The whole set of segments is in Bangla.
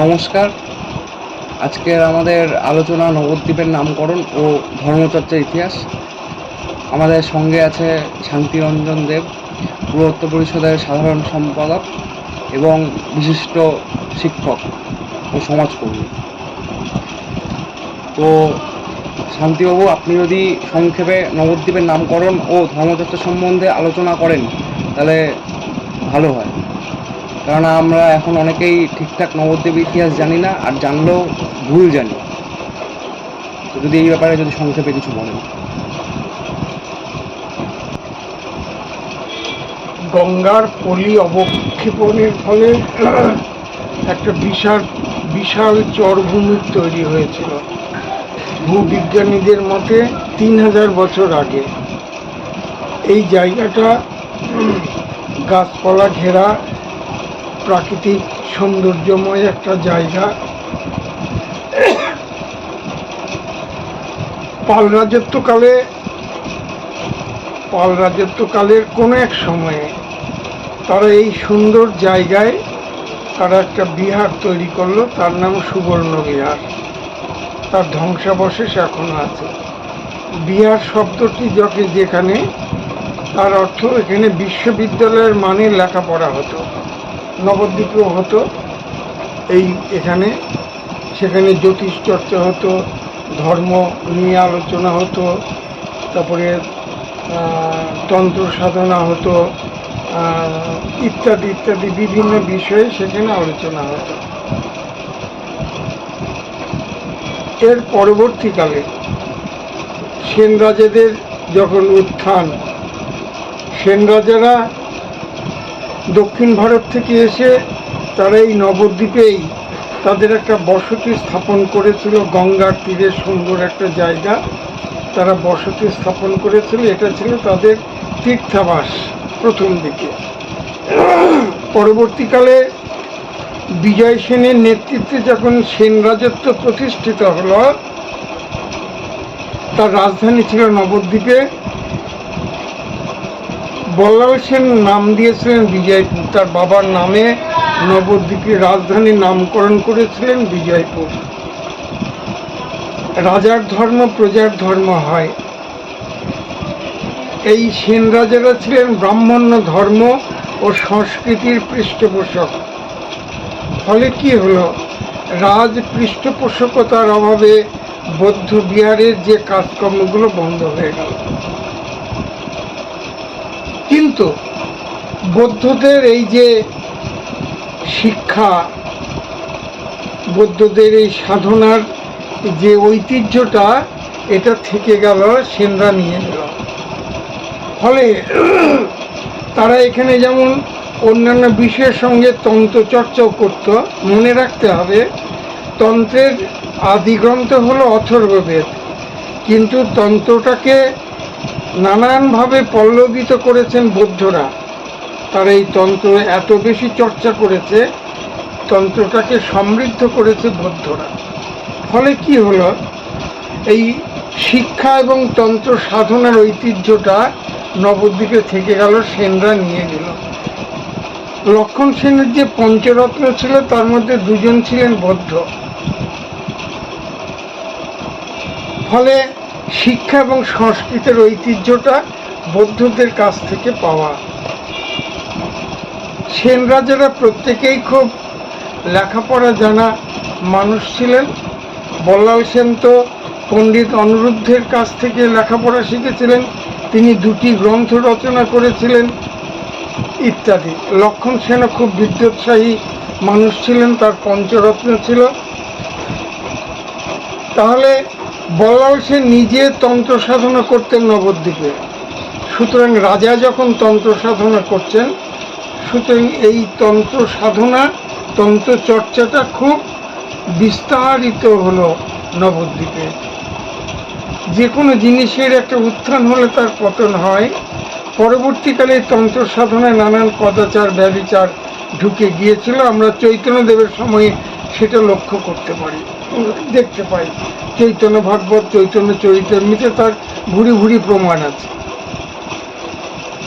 নমস্কার। আজকের আমাদের আলোচনা নবদ্বীপের নামকরণ ও ধর্মচর্চার ইতিহাস। আমাদের সঙ্গে আছে শান্তিরঞ্জন দেব পুরত্ব পরিষদের সাধারণ সম্পাদক এবং বিশিষ্ট শিক্ষক ও সমাজকর্মী। তো শান্তিবাবু, আপনি যদি সংক্ষেপে নবদ্বীপের নামকরণ ও ধর্মচর্চা সম্বন্ধে আলোচনা করেন, তাহলে ভালো হয়। কেননা আমরা এখন অনেকেই ঠিকঠাক নবদ্বীপ ইতিহাস জানি না আর জানলেও ভুল জানি। যদি এই ব্যাপারে যদি সংক্ষেপে কিছু বলেন। গঙ্গার পলি অবক্ষেপণের ফলে একটা বিশাল বিশাল চরভূমি তৈরি হয়েছিল। ভূবিজ্ঞানীদের মতে তিন হাজার বছর আগে। এই জায়গাটা গাছপালা ঘেরা প্রাকৃতিক সৌন্দর্যময় একটা জায়গা। পাল রাজত্বকালে, পাল রাজত্বকালের কোনো এক সময়ে তারা এই সুন্দর জায়গায় তারা একটা বিহার তৈরি করল, তার নাম সুবর্ণ বিহার। তার ধ্বংসাবশেষ এখনও আছে। বিহার শব্দটি যখন যেখানে, তার অর্থ এখানে বিশ্ববিদ্যালয়ের মানে লেখাপড়া হতো। নবদ্বীপেও হতো, এই এখানে। সেখানে জ্যোতিষ চর্চা হতো, ধর্ম নিয়ে আলোচনা হতো, তারপরে তন্ত্র সাধনা হতো ইত্যাদি ইত্যাদি বিভিন্ন বিষয়ে সেখানে আলোচনা হতো। এর পরবর্তীকালে সেন রাজাদের যখন উত্থান সেন রাজারা দক্ষিণ ভারত থেকে এসে তারা এই নবদ্বীপেই তাদের একটা বসতি স্থাপন করেছিল, গঙ্গার তীরে সুন্দর একটা জায়গা। তারা বসতি স্থাপন করেছিল, এটা ছিল তাদের তীর্থাবাস প্রথম দিকে। পরবর্তীকালে বিজয় সেনের নেতৃত্বে যখন সেন রাজত্ব প্রতিষ্ঠিত হলো, তার রাজধানী ছিল নবদ্বীপে। বল্লাল সেন নাম দিয়েছিলেন, বিজয়পুর। তার বাবার নামে নবদ্বীপের রাজধানী নামকরণ করেছিলেন বিজয়পুর। রাজার ধর্ম, প্রজার ধর্ম হয়। এই সেন রাজারা ছিলেন ব্রাহ্মণ্য ধর্ম ও সংস্কৃতির পৃষ্ঠপোষক। ফলে কি হলো? রাজ পৃষ্ঠপোষকতার অভাবে বৌদ্ধ বিহারের যে কাজকর্মগুলো বন্ধ হয়ে গেল। কিন্তু বৌদ্ধদের এই যে শিক্ষা, বৌদ্ধদের এই সাধনার যে ঐতিহ্যটা, এটা থেকে গেল, সেনরা নিয়ে নিল। ফলে তারা এখানে যেমন অন্যান্য বিষয়ের সঙ্গে তন্ত্র চর্চাও করত, মনে রাখতে হবে, তন্ত্রের আদিগ্রন্থ হলো অথর্ববেদ। কিন্তু তন্ত্রটাকে নানানভাবে পল্লবিত করেছেন বৌদ্ধরা। তারা এই তন্ত্র এত বেশি চর্চা করেছে, তন্ত্রটাকে সমৃদ্ধ করেছে বৌদ্ধরা। ফলে কি হলো? এই শিক্ষা এবং তন্ত্র সাধনার ঐতিহ্যটা নবদ্বীপে থেকে গেল, সেনরা নিয়ে গেল লক্ষণ সেনের যে পঞ্চরত্ন ছিল, তার মধ্যে দুজন ছিলেন বৌদ্ধ। ফলে শিক্ষা এবং সংস্কৃতের ঐতিহ্যটা বৌদ্ধদের কাছ থেকে পাওয়া। সেন রাজারা প্রত্যেকেই খুব লেখাপড়া জানা মানুষ ছিলেন। বল্লাল সেন তো পণ্ডিত অনুরুদ্ধের কাছ থেকে লেখাপড়া শিখেছিলেন। তিনি দুটি গ্রন্থ রচনা করেছিলেন, ইত্যাদি। লক্ষণ সেনও খুব বিদ্যোৎসাহী মানুষ ছিলেন, তার পঞ্চরত্ন ছিল। তাহলে বল্লাল সেন নিজে তন্ত্র সাধনা করতেন নবদ্বীপে। সুতরাং রাজা যখন তন্ত্র সাধনা করছেন, সুতরাং এই তন্ত্র সাধনা, তন্ত্র চর্চাটা খুব বিস্তারিত হলো নবদ্বীপে। যে কোনো জিনিসের একটা উত্থান হলে তার পতন হয়। পরবর্তীকালে তন্ত্র সাধনায় নানান কদাচার ব্যবিচার ঢুকে গিয়েছিল। আমরা চৈতন্যদেবের সময়ে সেটা লক্ষ্য করতে পারি। দেখতে পাই। চৈতন্য ভাগবত, চৈতন্য চরিতামৃতে তার ভুরি ভুরি প্রমাণ আছে।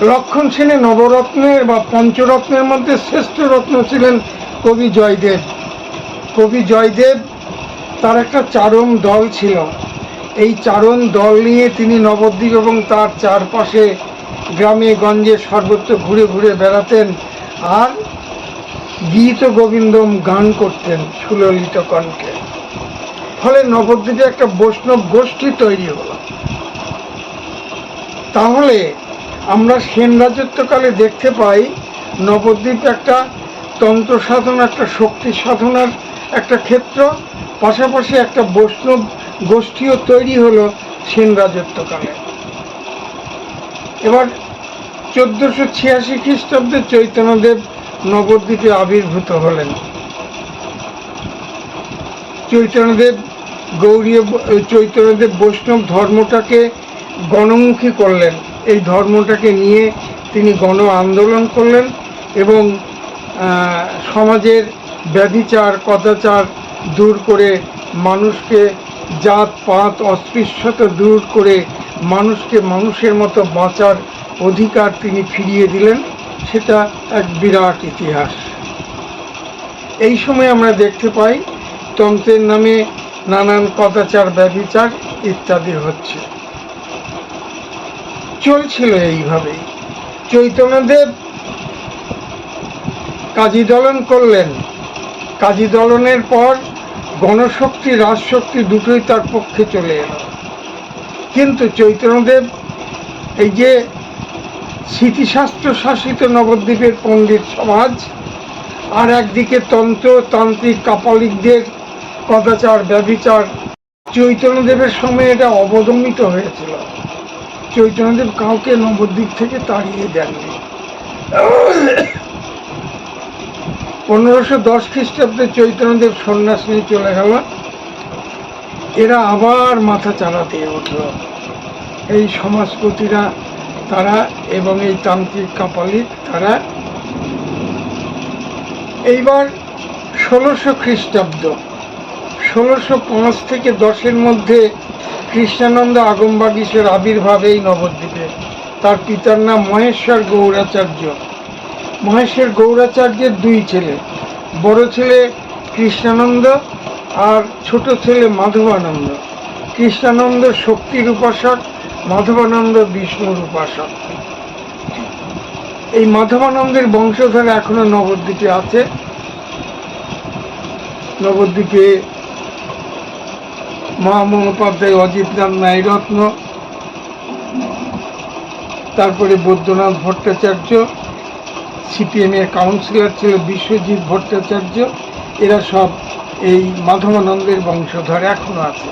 লক্ষণ সেনের নবরত্নের বা পঞ্চরত্নের মধ্যে শ্রেষ্ঠ রত্ন ছিলেন কবি জয়দেব। কবি জয়দেব তার একটা চারণ দল ছিল। এই চারণ দল নিয়ে তিনি নবদ্বীপ এবং তার চারপাশে গ্রামে, গঞ্জে সর্বত্র ঘুরে ঘুরে বেড়াতেন আর গীত গোবিন্দম গান করতেন সুললিত কণ্ঠে। ফলে নবদ্বীপে একটা বৈষ্ণব গোষ্ঠী তৈরি হলো। তাহলে আমরা সেন রাজত্বকালে দেখতে পাই নবদ্বীপ একটা তন্ত্র সাধনা, একটা শক্তি সাধনার একটা ক্ষেত্র, পাশাপাশি একটা বৈষ্ণব গোষ্ঠীও তৈরি হলো সেন রাজত্বকালে। এবার চোদ্দোশো ছিয়াশি খ্রিস্টাব্দে চৈতন্যদেব নবদ্বীপে আবির্ভূত হলেন। চৈতন্যদেব গৌরীয় চৈতন্যদেব বৈষ্ণব ধর্মটাকে গণমুখী করলেন। এই ধর্মটাকে নিয়ে তিনি গণ আন্দোলন করলেন এবং সমাজের ব্যভিচার, কদাচার দূর করে মানুষকে জাত, পাত, অস্পৃশ্যতা দূর করে মানুষকে মানুষের মতো বাঁচার অধিকার তিনি ফিরিয়ে দিলেন। সেটা এক বিরাট ইতিহাস। এই সময় আমরা দেখতে পাই তন্ত্রের নামে নানান কদাচার ব্যভিচার ইত্যাদি হচ্ছে। চলছিল এইভাবেই। চৈতন্যদেব কাজী দলন করলেন। কাজী দলনের পর গণশক্তি, রাজশক্তি দুটোই তার পক্ষে চলে এলো। কিন্তু চৈতন্যদেব এই যে স্মৃতিশাস্ত্র শাসিত নবদ্বীপের পণ্ডিত সমাজ, আর একদিকে তন্ত্র, তান্ত্রিক, কাপালিকদের কদাচার ব্যবিচার চৈতন্যদেবের সময় এটা অবদমিত হয়েছিল। চৈতন্যদেব কাউকে নবদ্বীপ থেকে তাড়িয়ে দেননি। পনেরোশো দশ খ্রিস্টাব্দে চৈতন্যদেব সন্ন্যাস নিয়ে চলে গেল। এরা আবার মাথা দিয়ে উঠল। এই সমাজপতিরা তারা এবং এই তান্ত্রিক কাপালিক তারা। এইবার ষোলোশো খ্রিস্টাব্দ। ষোলোশো পাঁচ থেকে দশের মধ্যে কৃষ্ণানন্দ আগমবাগীশের আবির্ভাব এই নবদ্বীপে। তার পিতার নাম মহেশ্বর গৌরাচার্য। মহেশ্বর গৌরাচার্যের দুই ছেলে। বড় ছেলে কৃষ্ণানন্দ আর ছোট ছেলে মাধবানন্দ। কৃষ্ণানন্দ শক্তির উপাসক, মাধবানন্দ বিষ্ণুর উপাসক। এই মাধবানন্দের বংশধর এখনও নবদ্বীপে আছে। নবদ্বীপে মা মমোপাধ্যায় অজিতনাথ ন্যায়রত্ন তারপরে বৈদ্যনাথ ভট্টাচার্য, সিপিএম এর কাউন্সিলর ছিল বিশ্বজিৎ ভট্টাচার্য, এরা সব এই মাধবানন্দের বংশধর এখনও আছে।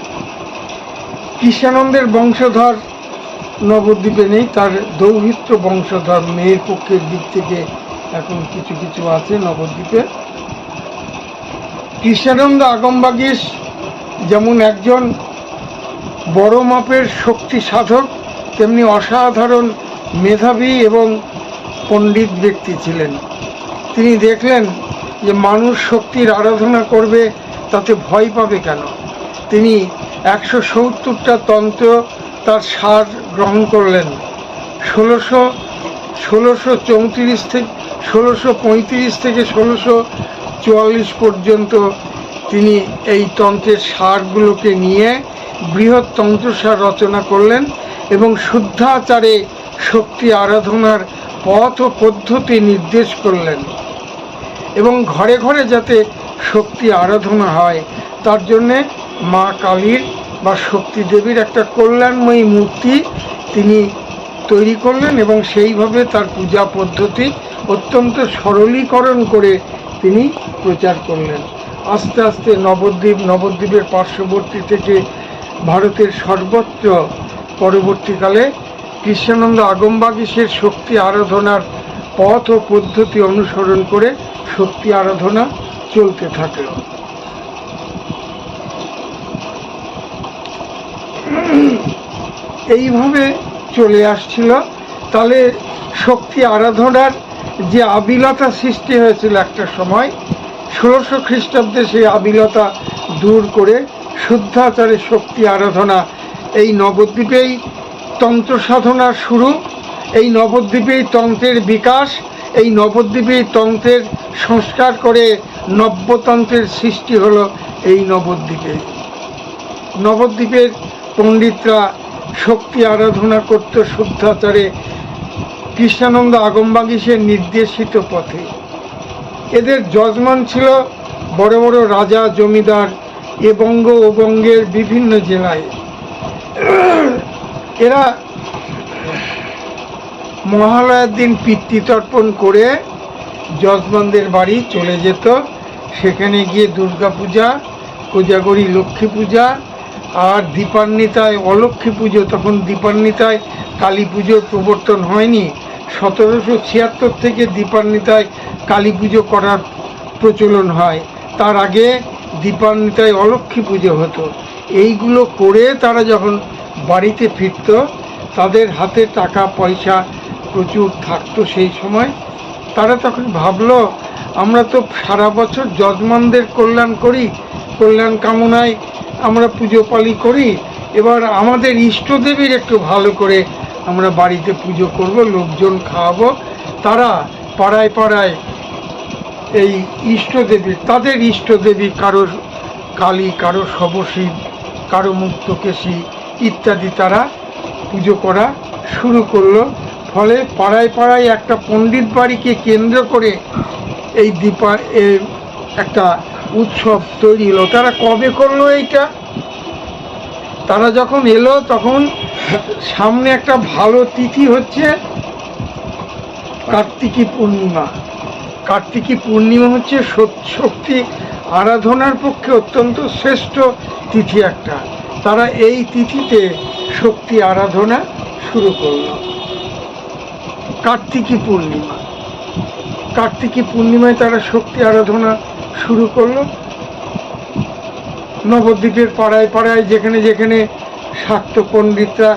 কৃষ্ণানন্দের বংশধর নবদ্বীপে নেই, তার দৌহিত্র বংশধর মেয়ের পক্ষের দিক থেকে এখন কিছু কিছু আছে নবদ্বীপে। কৃষ্ণানন্দ আগমবাগীশ যেমন একজন বড় মাপের শক্তি সাধক, তেমনি অসাধারণ মেধাবী এবং পণ্ডিত ব্যক্তি ছিলেন। তিনি দেখলেন যে মানুষ শক্তির আরাধনা করবে, তাতে ভয় পাবে কেন? তিনি একশো সত্তরটা তন্ত্র তার সার গ্রহণ করলেন। ষোলোশো ষোলোশো চৌত্রিশ থেকে, ষোলোশো পঁয়ত্রিশ থেকে ষোলোশো চুয়াল্লিশ পর্যন্ত তিনি এই তন্ত্রের সারগুলোকে নিয়ে বৃহৎ তন্ত্রসার রচনা করলেন এবং শুদ্ধাচারে শক্তি আরাধনার পথ ও পদ্ধতি নির্দেশ করলেন। এবং ঘরে ঘরে যাতে শক্তি আরাধনা হয়, তার জন্যে মা কালীর বা শক্তি দেবীর একটা কল্যাণময়ী মূর্তি তিনি তৈরি করলেন এবং সেইভাবে তার পূজা পদ্ধতি অত্যন্ত সরলীকরণ করে তিনি প্রচার করলেন। আস্তে আস্তে নবদ্বীপ, নবদ্বীপের পার্শ্ববর্তী থেকে ভারতের সর্বত্র পরবর্তীকালে কৃষ্ণানন্দ আগমবাগীশের শক্তি আরাধনার পথ ও পদ্ধতি অনুসরণ করে শক্তি আরাধনা চলতে থাকল এইভাবে চলে আসছিল। তাহলে শক্তি আরাধনার যে আবিলতা সৃষ্টি হয়েছিল একটা সময় ষোলোশো খ্রিস্টাব্দে সেই আবিলতা দূর করে শুদ্ধাচারে শক্তি আরাধনা এই নবদ্বীপেই তন্ত্র সাধনার শুরু, এই নবদ্বীপেই তন্ত্রের বিকাশ, এই নবদ্বীপেই তন্ত্রের সংস্কার করে নব্যতন্ত্রের সৃষ্টি হলো এই নবদ্বীপে। নবদ্বীপের পণ্ডিতরা শক্তি আরাধনা করত শুদ্ধাচারে কৃষ্ণানন্দ আগমবাগিসের নির্দেশিত পথে। এদের যজমান ছিল বড় বড় রাজা, জমিদার এ বঙ্গ ও বঙ্গের বিভিন্ন জেলায়। এরা মহালয়ার দিন পিতৃতর্পণ করে যজমানদের বাড়ি চলে যেত। সেখানে গিয়ে দুর্গা পূজা, কোজাগরী লক্ষ্মী পূজা আর দীপান্বিতায় অলক্ষ্মী পুজো। তখন দীপান্বিতায় কালী পুজোর প্রবর্তন হয়নি। সতেরোশো ছিয়াত্তর থেকে দীপান্বিতায় কালী পুজো করার প্রচলন হয়। তার আগে দীপান্বিতায় অলক্ষ্মী পুজো হতো। এইগুলো করে তারা যখন বাড়িতে ফিরত, তাদের হাতে টাকা, পয়সা প্রচুর থাকতো সেই সময়। তারা তখন ভাবলো, আমরা তো সারা বছর যজমানদের কল্যাণ করি, কল্যাণ কামনায় আমরা পুজো পালি করি। এবার আমাদের ইষ্টদেবীর একটু ভালো করে আমরা বাড়িতে পুজো করব, লোকজন খাওয়াবো। তারা পাড়ায় পাড়ায় এই ইষ্টদেবী তাদের ইষ্টদেবী কারও কালী কারও শবশিব কারও মুক্তকেশী ইত্যাদি তারা পুজো করা শুরু করল। ফলে পাড়ায় পাড়ায় একটা পণ্ডিত বাড়িকে কেন্দ্র করে এই দীপা একটা উৎসব তৈরি হলো। তারা কবে করল এইটা? তারা যখন এলো তখন সামনে একটা ভালো তিথি হচ্ছে কার্তিকী পূর্ণিমা। কার্তিকী পূর্ণিমা হচ্ছে শক্তি আরাধনার পক্ষে অত্যন্ত শ্রেষ্ঠ তিথি একটা। তারা এই তিথিতে শক্তি আরাধনা শুরু করল। কার্তিকী পূর্ণিমা। কার্তিকী পূর্ণিমায় তারা শক্তি আরাধনা শুরু করল। নবদ্বীপের পাড়ায় পাড়ায় যেখানে যেখানে শাক্ত পণ্ডিতরা,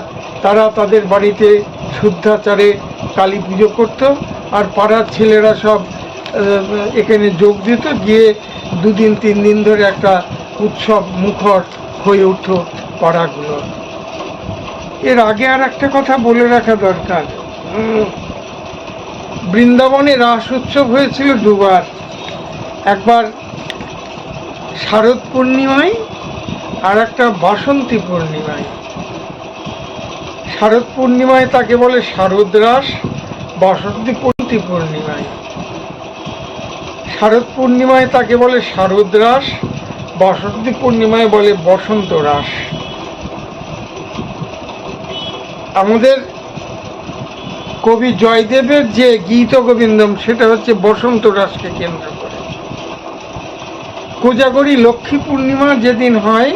তারা তাদের বাড়িতে শুদ্ধাচারে কালী পুজো করত আর পাড়ার ছেলেরা সব এখানে যোগ দিত, গিয়ে দুদিন, তিন দিন ধরে একটা উৎসব মুখর হয়ে উঠত পাড়াগুলো। এর আগে আর একটা কথা বলে রাখা দরকার। বৃন্দাবনে রাস উৎসব হয়েছিল দুবার। একবার শারদ পূর্ণিমায় আর একটা বাসন্তী পূর্ণিমায়। শারদ পূর্ণিমায় তাকে বলে শারদ রাস বাসন্তী পূর্ণি পূর্ণিমায়। শারদ পূর্ণিমায় তাকে বলে শারদ রাস বাসন্তী পূর্ণিমায় বলে বসন্ত রাস আমাদের কবি জয়দেবের যে গীত গোবিন্দম সেটা হচ্ছে বসন্ত রাসকে কেন্দ্র করে। কোজাগরী লক্ষ্মী পূর্ণিমা যেদিন হয়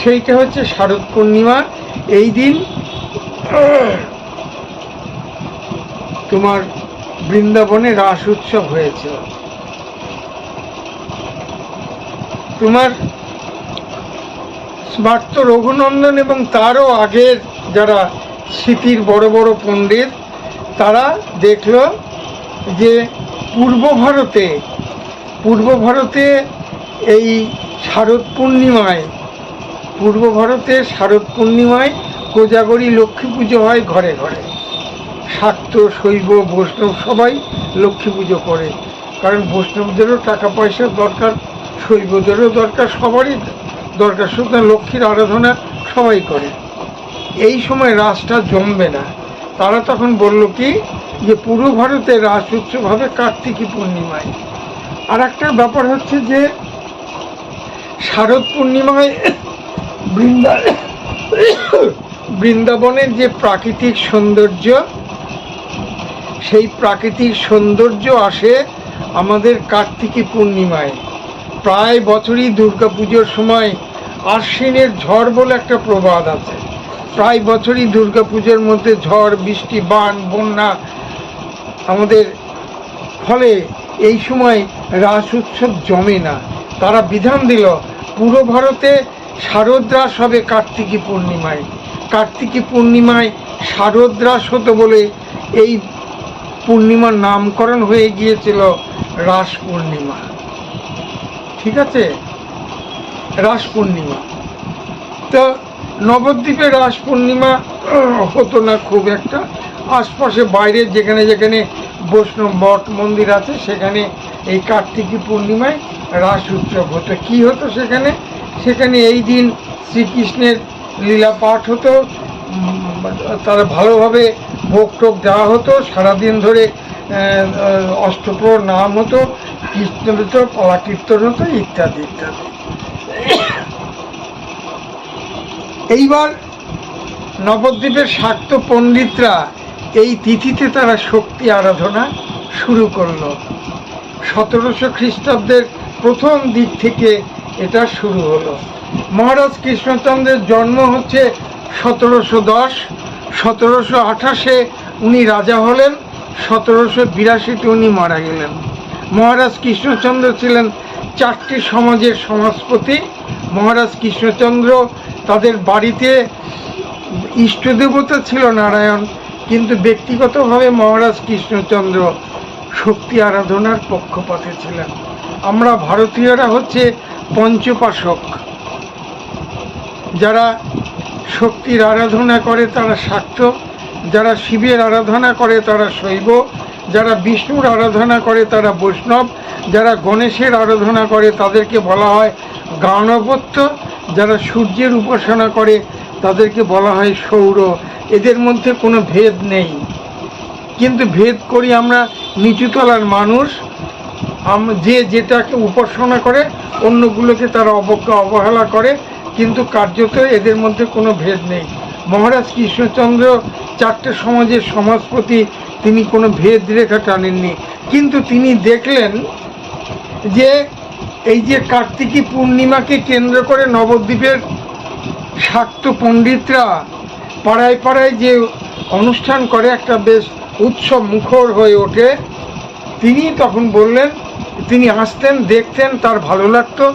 সেইটা হচ্ছে শারদ পূর্ণিমা এই দিন। তোমার বৃন্দাবনে রাস উৎসব হয়েছে। তোমার স্মার্ত রঘুনন্দন এবং তারও আগের যারা স্মৃতির বড় বড় পণ্ডিত, তারা দেখল যে পূর্ব ভারতে পূর্ব ভারতে এই শারদ পূর্ণিমায় পূর্ব ভারতে শারদ পূর্ণিমায় কোজাগরী লক্ষ্মী পুজো হয় ঘরে ঘরে। শাক্ত, শৈব, বৈষ্ণব সবাই লক্ষ্মী পুজো করে। কারণ বৈষ্ণবদেরও টাকা পয়সার দরকার, শৈবদেরও দরকার, সবারই দরকার। সুতরাং লক্ষ্মীর আরাধনা সবাই করে। এই সময় রাসটা জমবে না। তারা তখন বলল কি, যে পূর্ব ভারতে রাস উৎসব হবে কার্তিকী পূর্ণিমায়। আর একটা ব্যাপার হচ্ছে যে, শারদ পূর্ণিমায় বৃন্দা, বৃন্দাবনের যে প্রাকৃতিক সৌন্দর্য, সেই প্রাকৃতিক সৌন্দর্য আসে আমাদের কার্তিকী পূর্ণিমায়। প্রায় বছরই দুর্গাপুজোর সময় আশ্বিনের ঝড় বলে একটা প্রবাদ আছে। প্রায় বছরই দুর্গাপুজোর মধ্যে ঝড়, বৃষ্টি, বান, বন্যা আমাদের ফলে এই সময় রাস উৎসব জমে না। তারা বিধান দিল, পুরো ভারতে শারদরাস হবে কার্তিকী পূর্ণিমায়। কার্তিকী পূর্ণিমায় শারদরাস হতো বলে এই পূর্ণিমার নামকরণ হয়ে গিয়েছিল রাস পূর্ণিমা। ঠিক আছে? রাস পূর্ণিমা। তো নবদ্বীপে রাস পূর্ণিমা হতো না খুব একটা। আশপাশে বাইরে যেখানে যেখানে বৈষ্ণব মঠ মন্দির আছে, সেখানে এই কার্তিকী পূর্ণিমায় রাস উৎসব হতো। কী হতো সেখানে? সেখানে এই দিন শ্রীকৃষ্ণের লীলা পাঠ হতো। তারা ভালোভাবে ভোগ টোক দেওয়া হতো। সারাদিন ধরে অষ্টপ্রহর নাম হতো হতো কলা কীর্তন হতো, ইত্যাদি ইত্যাদি। এইবার নবদ্বীপের শাক্ত পণ্ডিতরা এই তিথিতে তারা শক্তি আরাধনা শুরু করল। সতেরোশো খ্রিস্টাব্দের প্রথম দিক থেকে এটা শুরু হলো। মহারাজ কৃষ্ণচন্দ্রের জন্ম হচ্ছে সতেরোশো দশ, সতেরোশো আঠাশে উনি রাজা হলেন, সতেরোশো বিরাশিতে উনি মারা গেলেন। মহারাজ কৃষ্ণচন্দ্র ছিলেন চারটি সমাজের সমাজপতি। মহারাজ কৃষ্ণচন্দ্র তাদের বাড়িতে ইষ্টদেবতা ছিল নারায়ণ, কিন্তু ব্যক্তিগতভাবে মহারাজ কৃষ্ণচন্দ্র শক্তি আরাধনার পক্ষপাতে ছিলেন। আমরা ভারতীয়রা হচ্ছে পঞ্চপাশক। যারা শক্তির আরাধনা করে, তারা শাক্ত। যারা শিবের আরাধনা করে, তারা শৈব। যারা বিষ্ণুর আরাধনা করে, তারা বৈষ্ণব। যারা গণেশের আরাধনা করে, তাদেরকে বলা হয় গাণপত্য যারা সূর্যের উপাসনা করে, তাদেরকে বলা হয় সৌর। এদের মধ্যে কোনো ভেদ নেই। কিন্তু ভেদ করি আমরা নিচুতলার মানুষ। যে যেটাকে উপাসনা করে, অন্যগুলোকে তারা অবজ্ঞা, অবহেলা করে, কিন্তু কার্যত এদের মধ্যে কোনো ভেদ নেই। মহারাজ কৃষ্ণচন্দ্র চারটে সমাজের সমাজপতি, তিনি কোনো ভেদ রেখা টানেননি। কিন্তু তিনি দেখলেন যে এই যে কার্তিকী পূর্ণিমাকে কেন্দ্র করে নবদ্বীপের শাক্ত পণ্ডিতরা পাড়ায় পাড়ায় যে অনুষ্ঠান করে, একটা বেশ উৎসব মুখর হয়ে ওঠে, তিনি তখন বললেন তিনি আসতেন দেখতেন, তার ভালো লাগতো।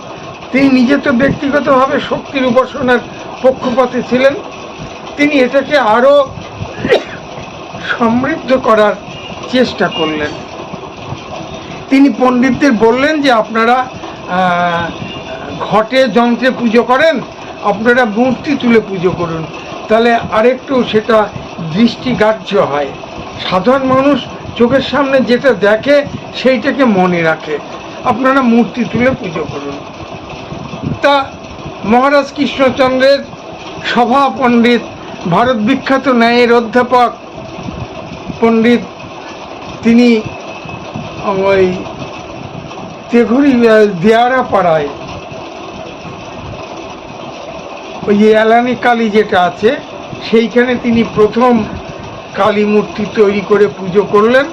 তিনি নিজে তো ব্যক্তিগতভাবে শক্তির উপাসনার পক্ষপাতে ছিলেন। তিনি এটাকে আরও সমৃদ্ধ করার চেষ্টা করলেন। তিনি পণ্ডিতদের বললেন যে, আপনারা ঘটে যন্ত্রে পুজো করেন, আপনারা মূর্তি তুলে পুজো করুন। তাহলে আরেকটু সেটা দৃষ্টিগ্রাহ্য হয়। সাধারণ মানুষ চোখের সামনে যেটা দেখে সেইটাকে মনে রাখে। আপনারা মূর্তি তুলে পুজো করুন। তা মহারাজ কৃষ্ণচন্দ্রের সভা পণ্ডিত, ভারত বিখ্যাত ন্যায়ের অধ্যাপক পণ্ডিত, তিনি ওই তেঘুরি দেয়ারা পাড়ায় ওই এলানি কালী যেটা আছে, সেইখানে তিনি প্রথম কালী মূর্তি তৈরি করে পুজো করলেন।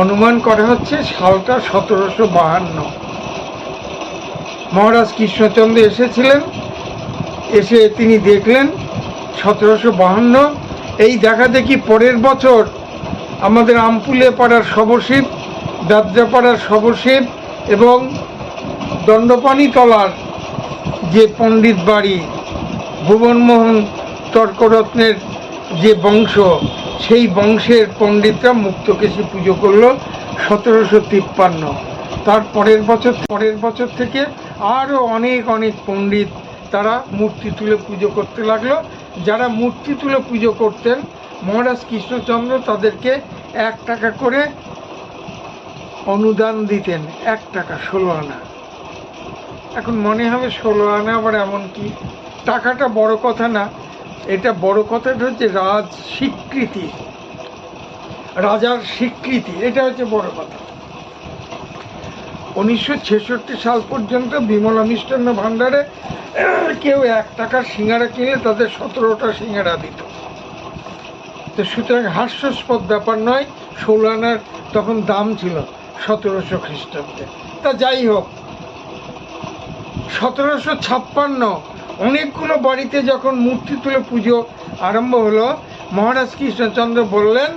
অনুমান করা হচ্ছে সালটা সতেরোশো বাহান্ন। মহারাজ কৃষ্ণচন্দ্র এসেছিলেন। এসে তিনি দেখলেন সতেরোশো বাহান্ন। এই দেখা দেখি পরের বছর আমাদের আমপুলে পাড়ার শবশিব দাদ্রাপাড়ার শবশিব এবং দণ্ডপানি তলার যে পণ্ডিত বাড়ি, ভুবনমোহন তর্করত্নের যে বংশ সেই বংশের পণ্ডিতরা মুক্তকেশী পুজো করল সতেরোশো তিপ্পান্ন। তার পরের বছর পরের বছর থেকে আরও অনেক অনেক পণ্ডিত তারা মূর্তি তুলে পুজো করতে লাগল। যারা মূর্তি তুলে পুজো করতেন, মহারাজ কৃষ্ণচন্দ্র তাদেরকে এক টাকা করে অনুদান দিতেন, এক টাকা, ষোলো আনা। এখন মনে হবে ষোলো আনা আবার এমন কি? টাকাটা বড় কথা না। এটা বড় কথাটা হচ্ছে রাজ স্বীকৃতি। রাজার স্বীকৃতি, এটা হচ্ছে বড় কথা। উনিশশো ছেষট্টি সাল পর্যন্ত বিমলা মিষ্টান্ন ভাণ্ডারে কেউ এক টাকার সিঙ্গারা কিনলে তাদের সতেরোটা সিঙ্গারা দিত। তো সুতরাং হাস্যস্পদ ব্যাপার নয়, ষোলো আনার তখন দাম ছিল সতেরোশো খ্রিস্টাব্দে। তা যাই হোক, সতেরোশো ছাপ্পান্ন অনেকগুলো বাড়িতে যখন মূর্তি তুলে পুজো আরম্ভ হলো, মহারাজ কৃষ্ণচন্দ্র বললেন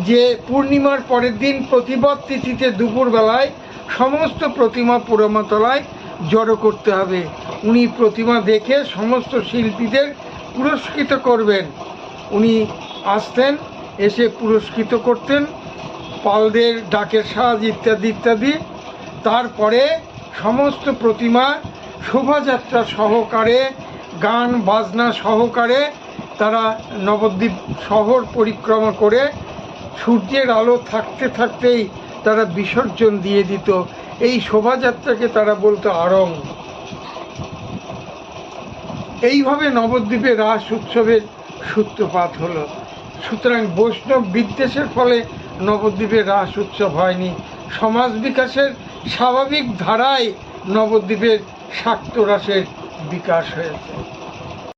যে, পূর্ণিমার পরের দিন প্রতিবাদ তিথিতে দুপুরবেলায় সমস্ত প্রতিমা পুরমাতলায় জড়ো করতে হবে। উনি প্রতিমা দেখে সমস্ত শিল্পীদের পুরস্কৃত করবেন। উনি আসতেন, এসে পুরস্কৃত করতেন, পালদের ডাকের সাজ ইত্যাদি ইত্যাদি। তারপরে সমস্ত প্রতিমা শোভাযাত্রা সহকারে, গান, বাজনা সহকারে তারা নবদ্বীপ শহর পরিক্রমা করে সূর্যের আলো থাকতে থাকতেই তারা বিসর্জন দিয়ে দিত। এই শোভাযাত্রাকে তারা বলতো আড়ং এইভাবে নবদ্বীপে রাস উৎসবের সূত্রপাত হলো। সুতরাং বৈষ্ণব বিদ্বেষের ফলে নবদ্বীপে রাস উৎসব হয়নি। সমাজ বিকাশের স্বাভাবিক ধারায় নবদ্বীপের শাক্ত রাসের বিকাশ হয়েছে।